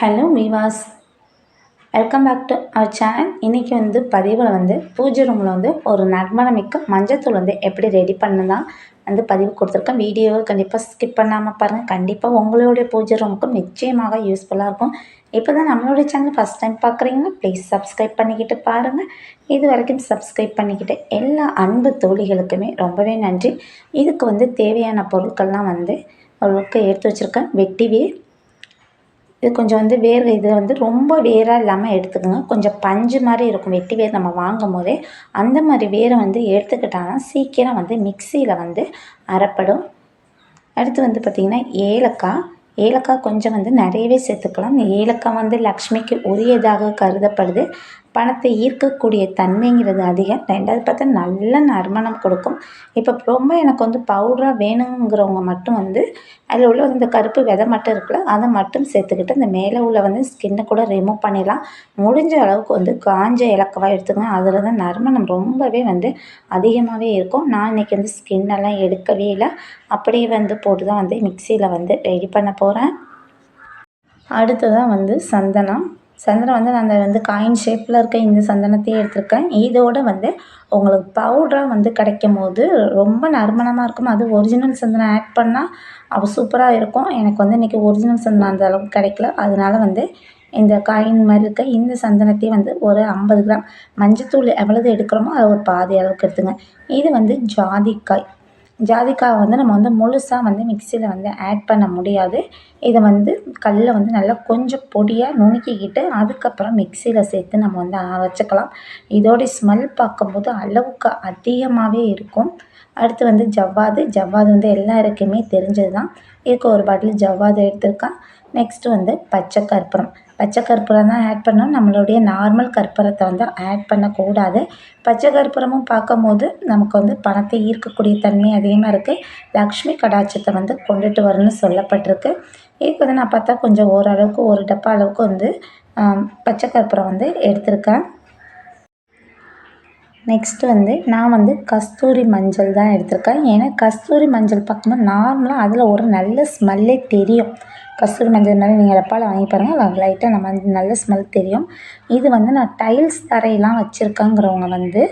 Hello Vilas welcome back to our channel இன்றைக்கி வந்து பதிவில் வந்து பூஜை ரூமில் வந்து ஒரு நறுமணமிக்க மஞ்சத்தூள் வந்து எப்படி ரெடி பண்ணலாம் வந்து பதிவு கொடுத்துருக்கேன். வீடியோவை கண்டிப்பாக ஸ்கிப் பண்ணாமல் பாருங்கள் கண்டிப்பாக உங்களுடைய பூஜை ரூமுக்கும் நிச்சயமாக யூஸ்ஃபுல்லாக இருக்கும். இப்போ தான் நம்மளுடைய சேனல் ஃபஸ்ட் டைம் பார்க்குறீங்கன்னா ப்ளீஸ் சப்ஸ்கிரைப் பண்ணிக்கிட்டு பாருங்கள் இது வரைக்கும் சப்ஸ்கிரைப் பண்ணிக்கிட்டு எல்லா அன்பு தோழிகளுக்குமே ரொம்பவே நன்றி. இதுக்கு வந்து தேவையான பொருட்கள்லாம் வந்து ஓரளவுக்கு எடுத்து வச்சுருக்கேன். வெட்டிவே இது கொஞ்சம் வந்து வேர் இது வந்து ரொம்ப வேராக இல்லாமல் எடுத்துக்கோங்க. கொஞ்சம் பஞ்சு மாதிரி இருக்கும் வெட்டி வேர் நம்ம வாங்கும் போதே அந்த மாதிரி வேரை வந்து எடுத்துக்கிட்டாங்கன்னா சீக்கிரம் வந்து மிக்சியில் வந்து அறப்படும் அடுத்து வந்து பார்த்திங்கன்னா ஏலக்காய். ஏலக்காய் கொஞ்சம் வந்து நிறையவே சேர்த்துக்கலாம். இந்த ஏலக்காய் வந்து லக்ஷ்மிக்கு உரியதாக கருதப்படுது. பணத்தை ஈர்க்கக்கூடிய தன்மைங்கிறது அதிகம். ரெண்டாவது பார்த்தா நல்ல நறுமணம் கொடுக்கும். இப்போ ரொம்ப எனக்கு வந்து பவுடராக வேணுங்கிறவங்க மட்டும் வந்து அதில் உள்ள இந்த கருப்பு விதை மட்டும் இருக்குல்ல அதை மட்டும் சேர்த்துக்கிட்டு இந்த மேலே உள்ள வந்து ஸ்கின்னை கூட ரிமூவ் பண்ணிடலாம். முடிஞ்ச அளவுக்கு வந்து காஞ்ச இலக்கவாக எடுத்துக்கணும் அதில் தான் நறுமணம் ரொம்பவே வந்து அதிகமாகவே இருக்கும். நான் இன்றைக்கி வந்து ஸ்கின்னெல்லாம் எடுக்கவே இல்லை. அப்படியே வந்து போட்டு தான் வந்து மிக்சியில் வந்து ரெடி பண்ண போகிறேன் அடுத்ததாக வந்து சந்தனம். சந்தனம் வந்து நான் அந்த வந்து காயின் ஷேப்பில் இருக்க இந்த சந்தனத்தையே எடுத்திருக்கேன். இதோடு வந்து உங்களுக்கு பவுடராக வந்து கிடைக்கும் போது ரொம்ப நறுமணமாக இருக்கும். அது ஒரிஜினல் சந்தனம் ஆட் பண்ணால் அவள் சூப்பராக இருக்கும். எனக்கு வந்து இன்றைக்கி ஒரிஜினல் சந்தனம் அந்த அளவுக்கு கிடைக்கல. அதனால வந்து இந்த காயின் மாதிரி இருக்க இந்த சந்தனத்தையும் வந்து ஒரு ஐம்பது கிராம் மஞ்சத்தூள் எவ்வளவு எடுக்கிறோமோ அதை ஒரு பாதி அளவுக்கு எடுத்துங்க. இது வந்து ஜாதிக்காய். ஜாதிக்காவை வந்து நம்ம வந்து முழுசாக வந்து மிக்சியில் வந்து ஆட் பண்ண முடியாது. இதை வந்து கல்லில் வந்து நல்லா கொஞ்சம் பொடியாக நுணுக்கிக்கிட்டு அதுக்கப்புறம் மிக்சியில் சேர்த்து நம்ம வந்து அரைச்சிக்கலாம் இதோடைய ஸ்மெல் பார்க்கும்போது அளவுக்கு அதிகமாகவே இருக்கும். அடுத்து வந்து ஜவ்வாது. ஜவ்வாது வந்து எல்லாருக்குமே தெரிஞ்சது தான் இதுக்கு ஒரு பாட்டில் ஜவ்வாது எடுத்திருக்கேன் நெக்ஸ்ட்டு வந்து பச்சை கற்பூரம். பச்சை கற்பூரம் தான் ஆட் பண்ணணும். நம்மளுடைய நார்மல் கற்பூரத்தை வந்து ஆட் பண்ணக்கூடாது. பச்சை கற்பூரமும் பார்க்கும்போது நமக்கு வந்து பணத்தை ஈர்க்கக்கூடிய தன்மை அதிகமாக இருக்குது லக்ஷ்மி கடாட்சத்தை வந்து கொண்டுட்டு வரணும்னு சொல்லப்பட்டிருக்கு. இதுக்கு வந்து நான் பார்த்தா கொஞ்சம் ஓரளவுக்கு ஒரு டப்பா அளவுக்கு வந்து பச்சை கற்பூரம் வந்து எடுத்திருக்கேன். நெக்ஸ்ட்டு வந்து நான் வந்து கஸ்தூரி மஞ்சள் தான் எடுத்திருக்கேன். ஏன்னா கஸ்தூரி மஞ்சள் பார்க்கும்போது நார்மலாக அதில் ஒரு நல்ல ஸ்மெல்லே தெரியும். கஸ்தூரி மஞ்சள் மாதிரி நீங்கள் டப்பாவில் வாங்கி பாருங்கள் லைட்டாக நம்ம நல்ல ஸ்மெல் தெரியும். இது வந்து நான் டைல்ஸ் தரையெல்லாம் வச்சுருக்கேங்கிறவங்க வந்து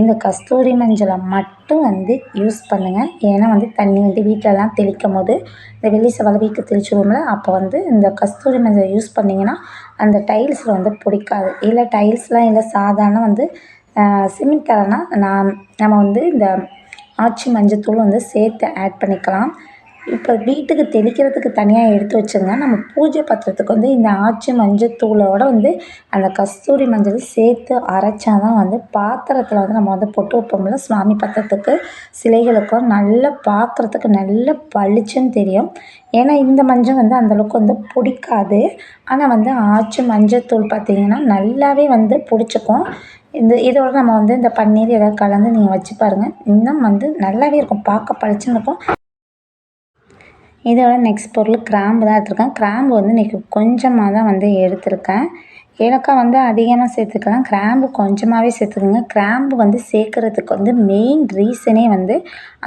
இந்த கஸ்தூரி மஞ்சளை மட்டும் வந்து யூஸ் பண்ணுங்கள் ஏன்னா வந்து தண்ணி வந்து வீட்டிலலாம் தெளிக்கும் போது இந்த வெள்ளி செவ்வாய் வீட்டுக்கு தெளிச்சுருவோம்ல அப்போ வந்து இந்த கஸ்தூரி மஞ்சள் யூஸ் பண்ணிங்கன்னா அந்த டைல்ஸில் வந்து பிடிக்காது. இல்லை டைல்ஸ்லாம் இல்லை சாதாரண வந்து சிமெண்ட் தரைனா நான் நம்ம வந்து இந்த ஆச்சி மஞ்சத்தூள் வந்து சேர்த்து ஆட் பண்ணிக்கலாம். இப்போ வீட்டுக்கு தெளிக்கிறதுக்கு தனியாக எடுத்து வச்சுருங்க நம்ம பூஜை பத்திரத்துக்கு வந்து இந்த ஆச்சி மஞ்சத்தூளோடு வந்து அந்த கஸ்தூரி மஞ்சள் சேர்த்து அரைச்சா தான் வந்து பாத்திரத்தில் வந்து நம்ம வந்து பொட்டு வைப்போம்ல. சுவாமி பத்திரத்துக்கு சிலைகளுக்கும் நல்லா பார்க்குறதுக்கு நல்ல பளிச்சுன்னு தெரியும். ஏன்னா இந்த மஞ்சள் வந்து அந்தளவுக்கு வந்து பிடிக்காது. ஆனால் வந்து ஆச்சி மஞ்சத்தூள் பார்த்திங்கன்னா நல்லாவே வந்து பிடிச்சிக்கும். இந்த இதோட நம்ம வந்து இந்த பன்னீர் ஏதாவது கலந்து நீங்கள் வச்சு பாருங்கள் இன்னும் வந்து நல்லாவே இருக்கும். பார்க்க பளிச்சுன்னு இருக்கும். இதோட நெக்ஸ்ட் பொருள் கிராம்பு தான் எடுத்திருக்கேன். கிராம்பு வந்து இன்றைக்கி கொஞ்சமாக தான் வந்து எடுத்திருக்கேன். ஏலக்காய் வந்து அதிகமாக சேர்த்துக்கலாம். கிராம்பு கொஞ்சமாகவே சேர்த்துக்கோங்க. கிராம்பு வந்து சேர்க்குறதுக்கு வந்து மெயின் ரீசனே வந்து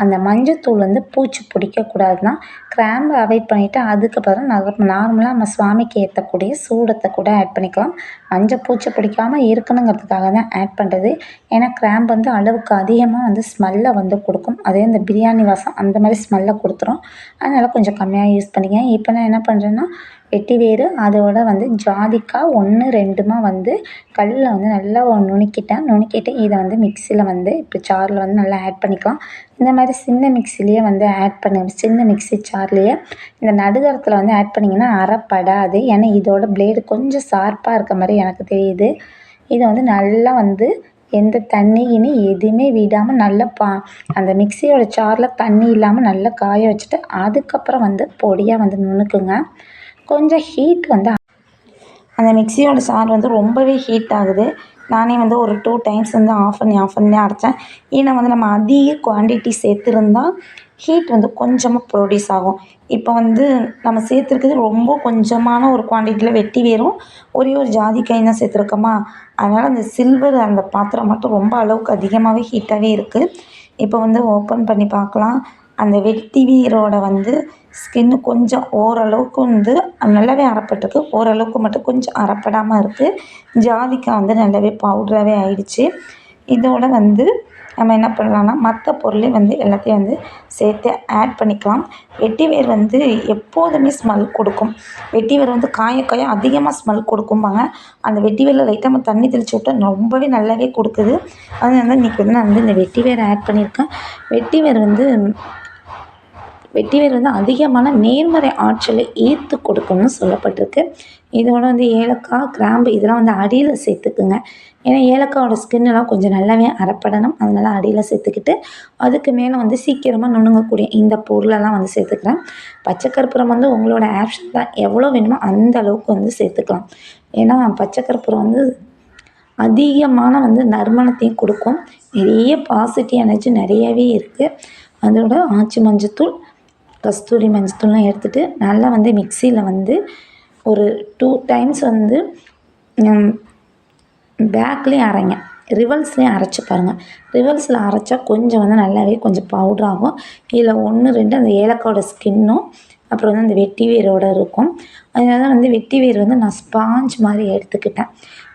அந்த மஞ்சத்தூள் வந்து பூச்சி பிடிக்கக்கூடாது தான் கிராம்பு அவாய்ட் பண்ணிவிட்டு அதுக்கப்புறம் நார்மலாக நம்ம சுவாமிக்கு ஏற்றக்கூடிய சூடத்தை கூட ஆட் பண்ணிக்கலாம். மஞ்சள் பூச்சி பிடிக்காமல் இருக்கணுங்கிறதுக்காக தான் ஆட் பண்ணுறது ஏன்னா கிராம்பு வந்து அளவுக்கு அதிகமாக வந்து ஸ்மெல்லை வந்து கொடுக்கும். அதே இந்த பிரியாணி வாசம் அந்த மாதிரி ஸ்மெல்லை கொடுத்துரும். அதனால் கொஞ்சம் கம்மியாக யூஸ் பண்ணிக்கங்க. இப்போ நான் என்ன பண்ணுறேன்னா வெட்டி வேர் அதோட வந்து ஜாதிக்காய் ஒன்று ரெண்டுமா வந்து கல்லில் வந்து நல்லா நுணுக்கிட்டேன். நுணுக்கிட்டு இதை வந்து மிக்சியில் வந்து இப்போ சாரில் வந்து நல்லா ஆட் பண்ணிக்கலாம். இந்த மாதிரி சின்ன மிக்சிலேயே வந்து ஆட் பண்ணு. சின்ன மிக்சி ஜார்லேயே இந்த நடுதரத்தில் வந்து ஆட் பண்ணிங்கன்னா அறப்படாது ஏன்னா இதோட பிளேடு கொஞ்சம் ஷார்ப்பாக இருக்க மாதிரி எனக்கு தெரியுது. இதை வந்து நல்லா வந்து எந்த தண்ணி எதுவுமே விடாமல் நல்லா பா அந்த மிக்சியோட சாரில் தண்ணி இல்லாமல் நல்லா காய வச்சுட்டு அதுக்கப்புறம் வந்து பொடியாக வந்து நுணுக்குங்க. கொஞ்சம் ஹீட் வந்து அந்த மிக்சியோட சார் வந்து ரொம்பவே ஹீட் ஆகுது. நானே வந்து ஒரு டூ டைம்ஸ் வந்து ஆஃப் பண்ணி ஆஃப் பண்ணி அரைச்சேன். ஏன்னா வந்து நம்ம அதிக குவான்டிட்டி சேர்த்துருந்தா ஹீட் வந்து கொஞ்சமாக ப்ரொடியூஸ் ஆகும். இப்போ வந்து நம்ம சேர்த்துருக்குறது ரொம்ப கொஞ்சமான ஒரு குவான்டிட்டியில் வெட்டி வேறும் ஒரே ஒரு ஜாதிக்காய் தான் சேர்த்துருக்கோமா? அதனால் அந்த சில்வர் அந்த பாத்திரம் மட்டும் ரொம்ப அளவுக்கு அதிகமாகவே ஹீட்டாகவே இருக்குது இப்போ வந்து ஓப்பன் பண்ணி பார்க்கலாம். அந்த வெட்டி வேரோட வந்து ஸ்கின்னு கொஞ்சம் ஓரளவுக்கு வந்து நல்லாவே அறப்பட்டிருக்கு. ஓரளவுக்கு மட்டும் கொஞ்சம் அறப்படாமல் இருக்குது ஜாதிக்காய் வந்து நல்லாவே பவுடராகவே ஆயிடுச்சு. இதோட வந்து நம்ம என்ன பண்ணலான்னா மற்ற பொருளையும் வந்து எல்லாத்தையும் வந்து சேர்த்து ஆட் பண்ணிக்கலாம். வெட்டி வேர் வந்து எப்போதுமே ஸ்மெல் கொடுக்கும். வெட்டி வேர் வந்து காய காய அதிகமாக ஸ்மெல் கொடுக்கும்பாங்க. அந்த வெட்டி வேரில் லைட்டாக நம்ம தண்ணி தெளித்து விட்டால் ரொம்பவே நல்லாவே கொடுக்குது. அதனால தான் இன்றைக்கி வந்து நான் வந்து இந்த வெட்டி வேரை ஆட் பண்ணியிருக்கேன். வெட்டி வேர் வந்து வெட்டி வந்து அதிகமான நேர்மறை ஆற்றலை ஈர்த்து கொடுக்கும்னு சொல்லப்பட்டிருக்கு. இதோட வந்து ஏலக்காய் கிராம்பு இதெல்லாம் வந்து அடியில் சேர்த்துக்குங்க. ஏன்னா ஏலக்காயோட ஸ்கின்னெல்லாம் கொஞ்சம் நல்லாவே அறப்படணும் அதனால் அடியில் சேர்த்துக்கிட்டு அதுக்கு மேலே வந்து சீக்கிரமாக நுணுங்கக்கூடிய இந்த பொருளெல்லாம் வந்து சேர்த்துக்கிறேன். பச்சை கற்பூரம் வந்து உங்களோட ஆப்ஷன் தான். எவ்வளோ வேணுமோ அந்த அளவுக்கு வந்து சேர்த்துக்கலாம். ஏன்னா பச்சை கற்பூரம் வந்து அதிகமான வந்து நறுமணத்தையும் கொடுக்கும். நிறைய பாசிட்டிவ் எனர்ஜி நிறையவே இருக்குது அதோட ஆச்சி மஞ்சத்தூள் கஸ்தூரி மஞ்சத்தூள்லாம் எடுத்துகிட்டு நல்லா வந்து மிக்சியில் வந்து ஒரு டூ டைம்ஸ் வந்து பேக்லேயும் அரைங்க. ரிவல்ஸ்லேயும் அரைச்சி பாருங்கள் ரிவல்ஸில் அரைச்சா கொஞ்சம் வந்து நல்லாவே கொஞ்சம் பவுடர் ஆகும். இதில் ஒன்று ரெண்டு அந்த ஏலக்காயோட ஸ்கின்னும் அப்புறம் வந்து அந்த வெட்டி வீரோட இருக்கும். அதனால தான் வந்து வெட்டி வேர் வந்து நான் ஸ்பாஞ்ச் மாதிரி எடுத்துக்கிட்டேன்.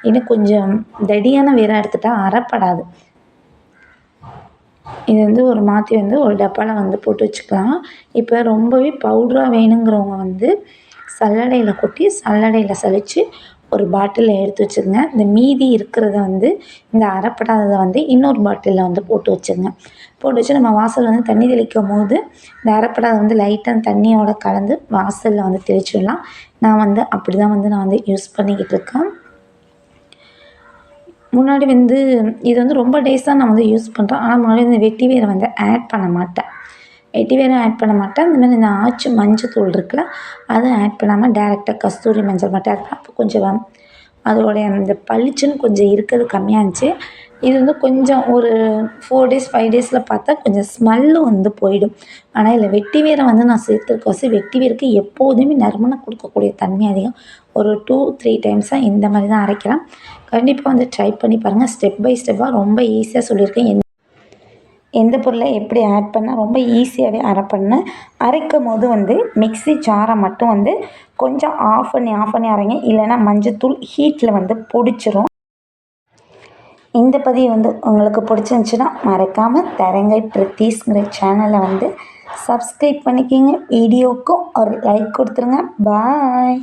இன்னும் கொஞ்சம் தடியான வேராக எடுத்துட்டால் அறப்படாது இது வந்து ஒரு மாற்றி வந்து ஒரு டப்பாவில் வந்து போட்டு வச்சுக்கலாம். இப்போ ரொம்பவே பவுட்ராக வேணுங்கிறவங்க வந்து சல்லடையில் கொட்டி சல்லடையில் சலித்து ஒரு பாட்டிலில் எடுத்து வச்சுருங்க இந்த மீதி இருக்கிறத வந்து இந்த அரைப்படாததை வந்து இன்னொரு பாட்டிலில் வந்து போட்டு வச்சுருங்க போட்டு வச்சு நம்ம வாசல் வந்து தண்ணி தெளிக்கும் போது இந்த அரைப்படாத வந்து லைட்டாக தண்ணியோட கலந்து வாசலில் வந்து தெளிச்சிடலாம். நான் வந்து அப்படி தான் வந்து நான் வந்து யூஸ் பண்ணிக்கிட்டு இருக்கேன். முன்னாடி வந்து இது வந்து ரொம்ப டேஸாக நான் வந்து யூஸ் பண்ணுறேன் ஆனால் முன்னாடி இந்த வெட்டி வேரை வந்து ஆட் பண்ண மாட்டேன். வெட்டி வேரை ஆட் பண்ண மாட்டேன். இந்தமாதிரி இந்த ஆச்சி மஞ்சள் தூள் இருக்குல்ல அதை ஆட் பண்ணாமல் டேரெக்டாக கஸ்தூரி மஞ்சள் மட்டும் ஆட் அப்போ கொஞ்சம் அதோடைய அந்த பளிச்சுன்னு கொஞ்சம் இருக்கிறது கம்மியாக இருந்துச்சு. இது வந்து கொஞ்சம் ஒரு ஃபோர் டேஸ் ஃபைவ் டேஸில் பார்த்தா கொஞ்சம் ஸ்மெல்லு வந்து போயிடும். ஆனால் இதில் வெட்டி வேரை வந்து நான் சேர்த்துருக்கோசி வெட்டி வேருக்கு எப்போதுமே நறுமணம் கொடுக்கக்கூடிய தன்மை அதிகம். ஒரு டூ த்ரீ டைம்ஸாக இந்த மாதிரி தான் அரைக்கிறேன் கண்டிப்பாக வந்து ட்ரை பண்ணி பாருங்கள் ஸ்டெப் பை ஸ்டெப்பாக ரொம்ப ஈஸியாக சொல்லியிருக்கேன். எந்த எந்த பொருளை எப்படி ஆட் பண்ணால் ரொம்ப ஈஸியாகவே அரைப்பண்ணு அரைக்கும் போது வந்து மிக்ஸி ஜாரை மட்டும் வந்து கொஞ்சம் ஆஃப் பண்ணி ஆஃப் பண்ணி அரைங்க. இல்லைன்னா மஞ்சத்தூள் ஹீட்டில் வந்து பிடிச்சிரும். இந்த பதிவு வந்து உங்களுக்கு பிடிச்சிருந்துச்சின்னா மறக்காமல் தரங்கை பிரீத்திஸ்ங்கிற சேனலை வந்து சப்ஸ்கிரைப் பண்ணிக்கிங்க. வீடியோக்கும் ஒரு லைக் கொடுத்துருங்க. பாய்